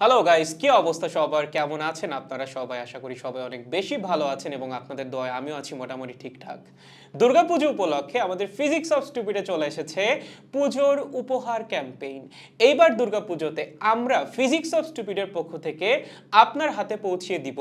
Hello guys কি অবস্থা সবার? কেমন আছেন আপনারা সবাই? আশা করি সবাই অনেক বেশি ভালো আছেন এবং আপনাদের দয়া আমিও আছি মোটামুটি ঠিকঠাক। দুর্গাপুজো উপলক্ষে আমাদের ফিজিক্স অফ স্টুপিডে চলে এসেছে পুজোর উপহার ক্যাম্পেইন এইবার দুর্গাপুজোতে আমরা ফিজিক্স অফ স্টুপিডের পক্ষ থেকে আপনার হাতে পৌঁছিয়ে দিব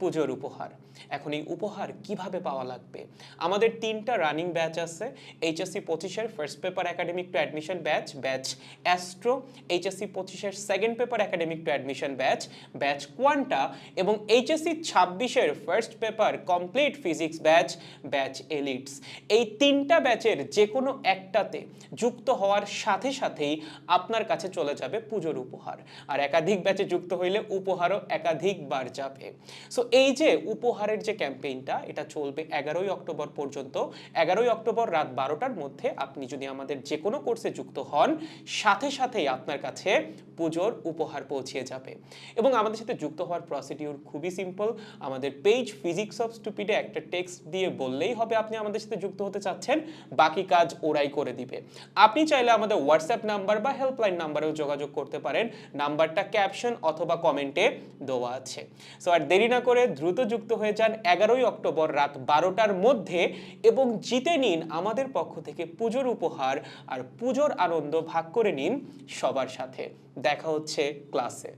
পুজোর উপহার। এখন এই উপহার কীভাবে পাওয়া লাগবে? আমাদের তিনটা রানিং ব্যাচ আছে। এইচএসসি পঁচিশের first paper academic to admission batch batch Astro HSC পঁচিশের second paper academic to admission batch batch Quanta এবং এইচএসসি ছাব্বিশের first paper complete physics batch batch Elites এই তিনটা ব্যাচের যে কোনো একটাতে যুক্ত হওয়ার সাথে সাথেই আপনার কাছে চলে যাবে পুজোর উপহার। আর একাধিক ব্যাচে যুক্ত হইলে উপহারও একাধিকবার যাবে। সো এই যে উপহারের যে ক্যাম্পেইনটা, এটা চলবে এগারোই অক্টোবর পর্যন্ত। এগারোই অক্টোবর রাত বারোটার মধ্যে আপনি যদি আমাদের যে কোনো কোর্সে যুক্ত হন, সাথে সাথেই আপনার কাছে পুজোর উপহার পৌঁছিয়ে যাবে। এবং আমাদের সাথে যুক্ত হওয়ার প্রসিডিউর খুবই সিম্পল আমাদের পেজ ফিজিক্স অফ স্টুপিডে একটা টেক্সট দিয়ে বললেই হবে আপনি আমাদের সাথে যুক্ত হতে চাচ্ছেন। বাকি কাজ ওরাই করে দিবে। আপনি চাইলে আমাদের হোয়াটসঅ্যাপ নাম্বার বা হেল্পলাইন নাম্বারেও যোগাযোগ করতে পারেন। নাম্বারটা ক্যাপশন অথবা কমেন্টে দেওয়া আছে। সো আর দেরি না করে দ্রুত যুক্ত হয়ে যান এগারোই অক্টোবর রাত বারোটার মধ্যে এবং জিতে নিন আমাদের পক্ষ থেকে পুজোর উপহার আর পুজোর আনন্দ ভাগ করে নিন সবার সাথে। দেখা হচ্ছে ক্লাসে।